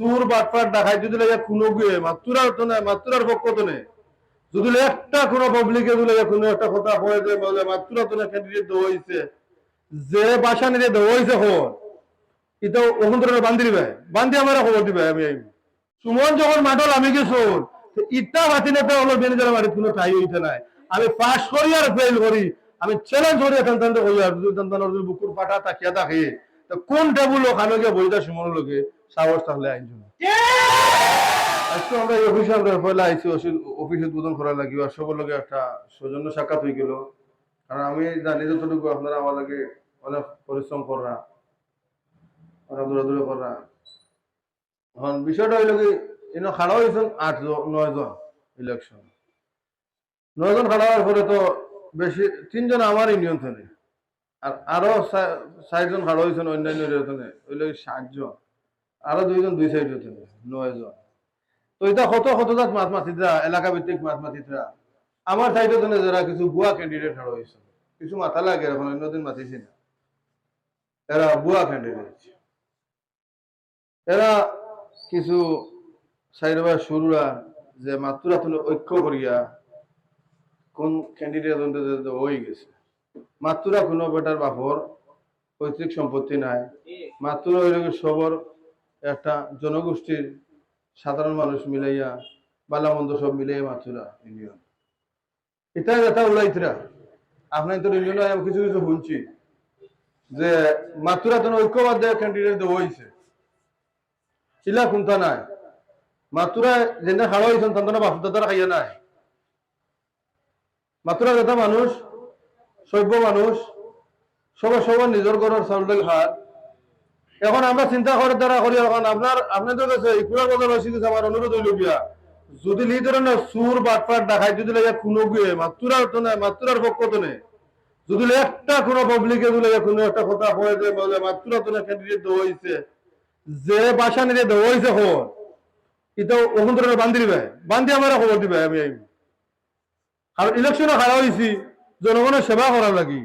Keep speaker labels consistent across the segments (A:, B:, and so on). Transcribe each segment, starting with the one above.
A: সুর বাটপাট দেখাই যদি লাগে কোনো গুয়ে মাতুরার তো নাই মাতুরার পক্ষ তো নেই যদি একটা কোনো পাবলিকে যদি কোনো একটা কথা হয়ে যায় মাতুরা তো না হয়েছে যে বাসা নিয়ে দেওয়া খবর এটা বান্ধি দিবে বান্ধি আমার খবর দিবে আমি। সুমন যখন মাঠল আমি গেছো ইটা বাতি নেতা হলো ম্যানেজার কোনো ঠাই হইতে নাই আমি পাস করি আর ফেল করি আমি চ্যালেঞ্জ করি এখন তান্তে যদি বুকুর পাটা তাকিয়া থাকে কোন টেবুল ওখানে গিয়ে বইটা সুমন লোকে সাহস থাকলে আইনজন্য আজকে আমরা এই অফিসে, আমরা পয়লা আইসি, অফিস উদ্বোধন করা লাগিব আর সবার লগে একটা সৌজন্য সাক্ষাৎ হয়ে গেল। কারণ আমি জানি যতটুকু আপনারা আমার লাগে অনেক পরিশ্রম করা অনেক দূরে দূরে করা এখন বিষয়টা হইল কি, এনে খাড়া হয়েছেন আট জন, নয় জন ইলেকশন নয় জন খাড়া হওয়ার পরে তো বেশি, তিনজন আমার নিয়ন্ত্রণে আর আরও চারজন খাড়া হয়েছেন অন্যান্য নিয়ন্ত্রণে ওইলে সাতজন। আরও দুইজন দুই সাইড নিয়ন্ত্রণে নয় জন তো এটা কত কত জাত মাছ মাতিতরা এলাকা ভিত্তিক মাছ মাতিতরা আমার সাইডে জন্য যারা কিছু বুয়া ক্যান্ডিডেট খাড়া হয়েছে কিছু মাথা লাগে এখন অন্যদিন মাতিছি না। এরা বুয়া ক্যান্ডিডেট এরা কিছু সাইডবা শুরুরা যে মাত্রা তুমি ঐক্য করিয়া কোন ক্যান্ডিডেট হয়ে গেছে। মাত্রা কোনো বেটার বাপর পৈতৃক সম্পত্তি নাই। মাত্র হইল সবর একটা জনগোষ্ঠীর সাধারণ মানুষ মিলাইয়া, বালামন্দ সব মিলাইয়া মাত্রা ইউনিয়ন। এটা এটা উলাইতরা। আপনার তো ইউনিয়নে আমি কিছু কিছু শুনছি যে মাত্রা তো ঐক্যবাদ দেওয়া ক্যান্ডিডেট হয়েছে চিলা কোনটা নাই? মাতুরা যেনে খাওয়া হয়েছেন তান্তানা বাপ দাদারা খাইয়া নাই। মাতুরা কথা মানুষ, সভ্য মানুষ সবার সবার নিজের ঘরের চাউল খাত এখন আমরা চিন্তা করে দ্বারা করি, এখন আপনার আপনাদের কাছে ইকুয়ার কথা কিছু আমার অনুরোধ হইল গিয়া যদি এই ধরনের সুর বাটপাট দেখাই যদি লাগে কোনো গুয়ে মাতুরার তো নাই মাতুরার পক্ষ তো নেই। যদি একটা কোনো পাবলিকে যদি কোনো একটা কথা হয়ে যায় বলে মাতুরা তো না ক্যান্ডিডেট দেওয়া হয়েছে যে বাসা নিয়ে দেওয়া হয়েছে খবর এটা ওখান ধরে বান্ধি দিবে বান্ধি আমার খবর দিবে আমি আইব আর ইলেকশনে খাড়া হয়েছি জনগণের সেবা করার লাগি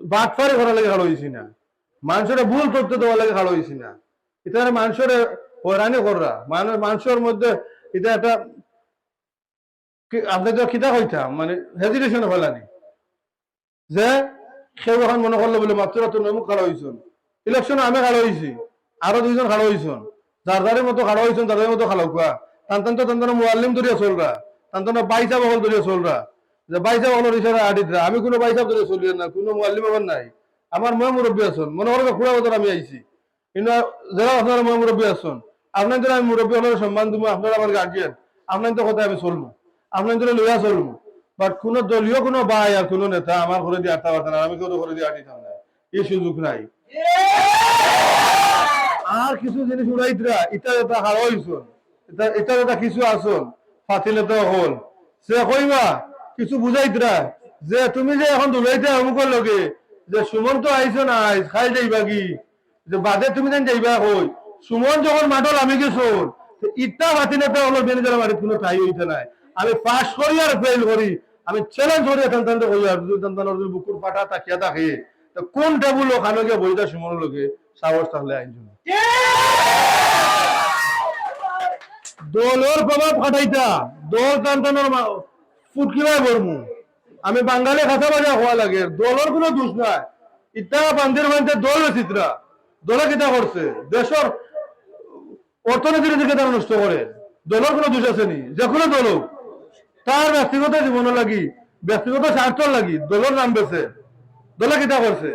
A: বাটফারি করার লাগে খাড়া হয়েছি না। মানুষের ভুল তথ্য দেওয়ার লাগে খাড়া হয়েছি না। এটা মানুষের হয়রানি করা মানুষ মানুষের মধ্যে এটা একটা আপনি তো কিতা কইতাম মানে হেজিটেশন ফেলানি যে সেও এখন মনে করল বলে মাত্র তো নমুক খাড়া হয়েছেন ইলেকশনে আমি খাড়া হয়েছি আরও দুইজন খাড়া হয়েছেন যার যারের মতো খাড়া হয়েছেন তাদের মতো খাড়া কুয়া তান তান তো তান তান মুআল্লিম ধরিয়া চলরা। তান তান বাইসা বহল ধরিয়া চলরা। যে বাইসা বহলের ইশারা আডিতরা। আমি কোনো বাইসা ধরে চলি না, কোনো মুআল্লিম আমার নাই। আমার মই মুরব্বী আছেন। মনে করেন খুড়া বছর আমি আইছি। কিন্তু যারা আপনারা মই মুরব্বী আছেন আপনাদের আমি মুরব্বী হলের সম্মান দিব, আপনারা আমার গার্জিয়ান আপনাদের কথা আমি চলবো। আপনাদের লইয়া চলবো। বাট কোন দলীয় কোনো ভাই আর কোনো নেতা আমার ঘরে দিয়ে আটটা পারতেন আমি কেউ ঘরে দিয়ে আটিতাম না। এই সুযোগ নাই। আর কিছু জিনিস উড়াইতরা, ইটা এটা হারা হইছন এটা এটা কিছু আসন ফাতিলে তো হল সে কইবা কিছু বুঝাইতরা, যে তুমি যে এখন দুলাইতে অমুকর লগে যে সুমন তো আইছো না খাই যাইবা কি? যে বাদে তুমি যেন যাইবা কই? সুমন যখন মাঠল আমি গেছো ইটা ফাতিলে তো হলো ম্যানেজার বাড়ি কোনো ঠাই হইতে নাই। আমি পাস করি আর ফেল করি আমি চ্যালেঞ্জ করি এখন তান্তে হই আর বুকুর পাটা তাকিয়া থাকে তো কোন টেবুল ওখানে গিয়ে বইটা সুমন লোকে সাহস থাকলে আইনজন্য দলের প্রভাব খাটাইতা, দল টানটানোর ফুটকিলাই বরমু আমি বাঙালি খাতা বাজা হওয়া লাগে। দলের কোনো দোষ নাই। ইটা বান্দির বান্ধে দল চিত্রা দলে কিতা করছে দেশের অর্থনীতির দিকে তারা নষ্ট করে দলের কোনো দোষ আছে নি? যে কোনো দল হোক, তার ব্যক্তিগত জীবনের লাগি ব্যক্তিগত স্বার্থর লাগি দলের নাম বেছে। দলে কিতা করছে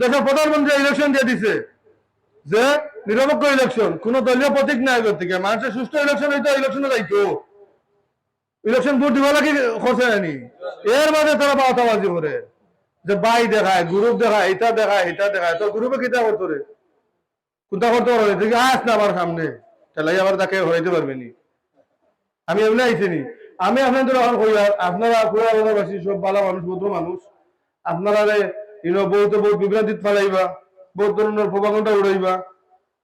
A: দেশের প্রধানমন্ত্রী ইলেকশন দিয়ে দিছে। যে নিরপেক্ষ ইলেকশন কোন দলীয় প্রতীক নাই থেকে মানুষের সুস্থ ইলেকশন হইতো ইলেকশনে যাইতো ইলেকশন ভোট দিব লাগে খরচা নেনি এর মাঝে তারা বাতাবাজি করে। যে বাই দেখায় গ্রুপ দেখায়, এটা দেখায় এটা দেখায়। তো গ্রুপে কিতা করতো রে? কোনটা করতে পারবে তুই আস না, আমার সামনে। তাহলে আবার তাকে হইতে পারবে নি। আমি এমনি আইছি নি। আমি আপনাদের এখন কই আপনারা পুরা বাংলাবাসী সব ভালো মানুষ ভদ্র মানুষ। আপনারা ইনো বহুত বহুত বিভ্রান্তিত ফেলাইবা বহুত ধরনের প্রভাবটা উড়াইবা।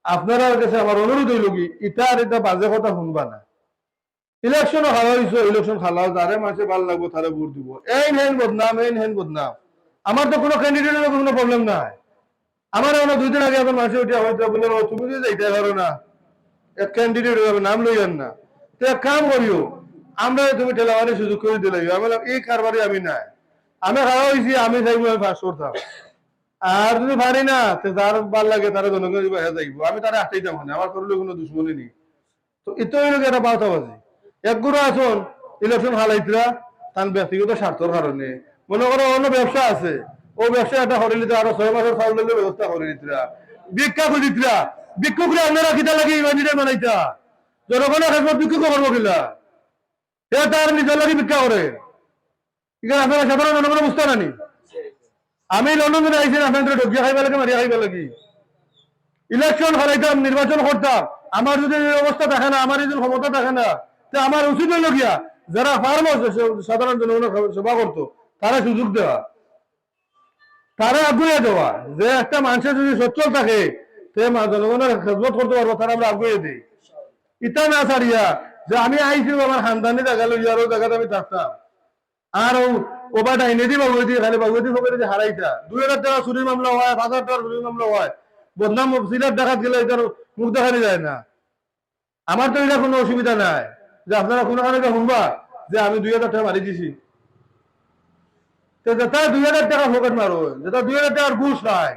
A: আপনারা কাছে আমার অনুরোধ হইল কি ইটা আর এটা বাজে কথা শুনবা না। ইলেকশন খালা হইছো ইলেকশন খালাও যারে মাসে ভালো লাগবো তারে ভোট দিব। এই হেন বদনাম এই হেন বদনাম। আমার তো কোনো ক্যান্ডিডেটের কোনো প্রবলেম নাই। আমার এখন দুই দিন আগে এখন মাসে উঠে হয়তো "ও, তুমি তো যাইতে পারো না এক ক্যান্ডিডেট হবে নাম লইয়ান না তো এক কাম করিও আমরা তুমি ঠেলাবারে সুযোগ করে দিলে। আমি বললাম, এই কারবারে আমি নাই। আমি খাওয়া হয়েছি আমি চাইব আমি পাস করতাম। আর যদি পারি না তো যার ভালো লাগে তারা জনগণ হ্যাঁ যাইব। আমি তারা আটটাইতাম না আমার করলে কোনো দুশ্মনী নেই। তো এতো হইল একটা বার্তা বাজি এক গুরু আসুন ইলেকশন হালাইতরা তার ব্যক্তিগত স্বার্থর কারণে। মনে করো অন্য ব্যবসা আছে, ও ব্যবসা একটা করে নিতে আরও ছয় মাসের চাউল দিলে ব্যবস্থা করে নিতরা ভিক্ষা করে দিতরা ভিক্ষু করে আপনারা কিতা লাগে ইমানিটা বানাইতা। জনগণের খেদমত ভিক্ষু করব কিলা। এ তার নিজের লাগে ভিক্ষা করে আপনারা সাধারণ জনগণের বুঝতে নানি। আমি লন্ডন থেকে আইসি আপনাদের ঢুকিয়া খাইবা লাগে মারিয়া খাইবা লাগি ইলেকশন হারাইতাম নির্বাচন করতাম আমার যদি অবস্থা থাকে না আমার যদি ক্ষমতা থাকে না আমার উচিত হইল গিয়া যারা ফার্ম সাধারণ জনগণের সেবা করতো, তারা সুযোগ দেওয়া। তারা আগুয়ে দেওয়া। যে একটা মানুষের যদি সচ্ছল থাকে সে জনগণের করতে পারব, তারা আমরা আগুয়ে দিই। ইটা না ছাড়িয়া যে আমি আমার জায়গাতে আমি থাকতাম। আর ওবা ডাইনে দি বাবু খালি বাবু হারাইতা। দুই হাজার টাকা চুরির মামলা হয়, পাঁচ হাজার টাকার চুরির মামলা হয়। বদনাম সিলার দেখাত গেলে এটার মুখ দেখানি যায় না। আমার তো এটা কোনো অসুবিধা নাই। যে আপনারা কোনো কারণে শুনবা যে আমি দুই হাজার টাকা মারি দিছি। যেটা দুই হাজার টাকা ফোকাট মারো যেটা দুই হাজার টাকার ঘুষ নাই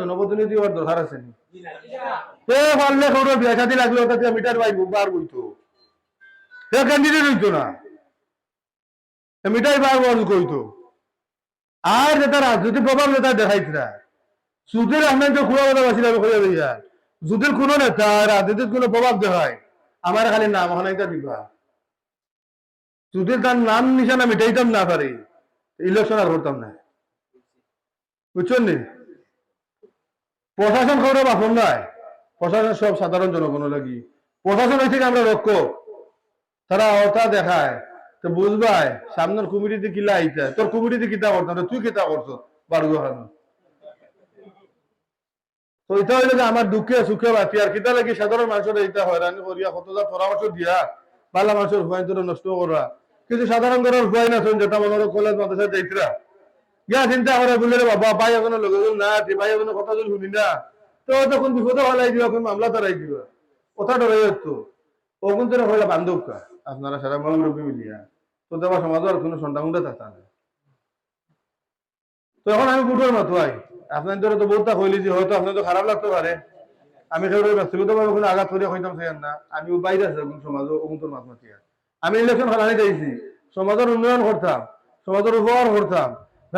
A: জনপ্রতিনিধি হওয়ার দরকার আছে নি? পারলে কোনো বিয়া শাদি লাগলে মিটার বাই বার বইতো সে ক্যান্ডিডেট হইতো না। বার বার কইতো আর যেটা রাজনৈতিক প্রভাব যেটা আপনার তো খুঁড়া কথা বাসিল আমি খুঁড়ে দিয়া সুদের কোনো নেতা রাজনীতির কোনো প্রভাব দেখায়। আমার খালি নাম হনাইতা দিবা। সুদের তার নাম নিশানা মিটাইতাম না পারি ইলেকশন আর করতাম না। বুঝছেন নি? প্রশাসন খবরে বাপন নাই। প্রশাসন সব সাধারণ জনগণ লাগি। প্রশাসন হয়েছে আমরা রক্ষক তারা অর্থা দেখায়। তো বুঝবাই, সামনের কমিটিতে কিলা আইতা তোর কমিটিতে কিতা করতাম তুই কিতা করছ? বারুগো খানো তো এটা হইলে যে আমার দুঃখে সুখে বাঁচি আর কিতা লাগি সাধারণ মানুষের এইটা হয়রানি করিয়া কতটা পরামর্শ দিয়া, বালা মানুষের হুয়াইন তোর নষ্ট করা কিন্তু সাধারণ ঘরের হুয়াই না যেটা মনে কলেজ মাদ্রাসা যাইতরা ইয়া চিন্তা করে বলে রে বাবা, ভাই এখন লগে না ভাই এখন কথা যদি শুনি না, তো তখন বিপদে হলাই দিবা এখন মামলা তারাই দিবা। কথা ডরাই তো ও কিন্তু হইলা বান্ধব কা? আপনারা সারা মহামুরব্বী মিলিয়া তো দেবা সমাজের কোনো সন্তান থাকতা না তো এখন আমি বুটোর মতো, আই। আপনাদের তো বহুতটা হইলি যে হয়তো আপনাদের খারাপ লাগতে পারে। আমি সেগুলো ব্যক্তিগত ভাবে কোনো আঘাত করিয়া হইতাম চাই না। আমি বাইরে আছে কোন সমাজ অমুতর মাত মাতিয়া আমি ইলেকশন খেলানি চাইছি। সমাজের উন্নয়ন করতাম, সমাজের উপকার করতাম,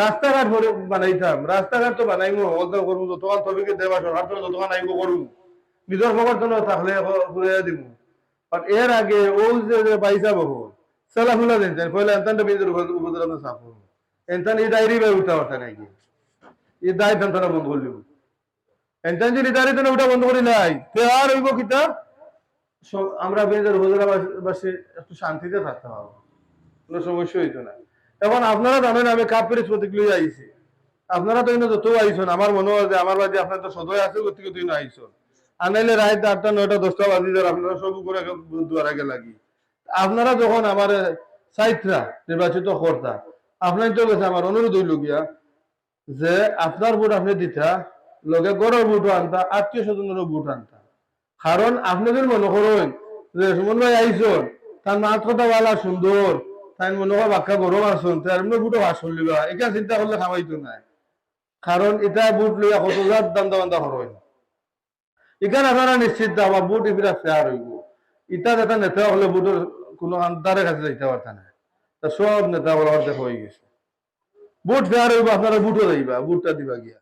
A: রাস্তাঘাট বানাইতাম। রাস্তাঘাট তো বানাইমো বলতে করব যতক্ষণ তবিকে দেবা, সরকার তো যতক্ষণ আইব করব নিজের খবর তো থাকলে ঘুরে দিব আর এর আগে ও যে পাইসা বহু সেলা ফুলা দিন পয়লা এনতানটা বিজের উপদ্রব সাফ এনতান এই ডায়েরি বাই উঠা ওঠা নাকি। আমি কাপ পেরিস প্রতিক্রিয়া আইছি। আপনারা তো যত আইসন, আমার মনে হয় আমার বাজে আপনার তো সদয় আছে গতিকে তুই আইসন। আনাইলে রাত আটটা, নয়টা, দশটা বাজি ধর আপনারা সব করে দুয়ার আগে লাগি। আপনারা যখন আমার সাইটরা নির্বাচিত কর্তা আপনার তো আমার অনুরোধ হইল গিয়া যে আপনার ভোট আপনি দিতা, লগে গড়ের ভোট আনতা, আত্মীয় স্বজনেরও ভোট আনতা। কারণ আপনি যদি মনে করেন যে সুমন ভাই আইসন, তার মাত কথা বালা সুন্দর, তাই মনে হয় বাক্কা গরম আসুন তার এমনি বুটো ভাস করলিবা এখানে চিন্তা করলে খামাইতো নাই। কারণ এটা বুট লইয়া কত হাজার দান্দা বান্দা হরইন এখানে আপনারা নিশ্চিত আমার বুট ইফিরা ফেয়ার হইব। ইটা যেটা নেতা হলে বুটের কোনো আন্দারের কাছে যাইতে পারত না তা সব নেতা বলা হয়ে গেছে। বুট ফেয়ার হইব আপনারা বুটও দিবা বুটটা দিবা গিয়া।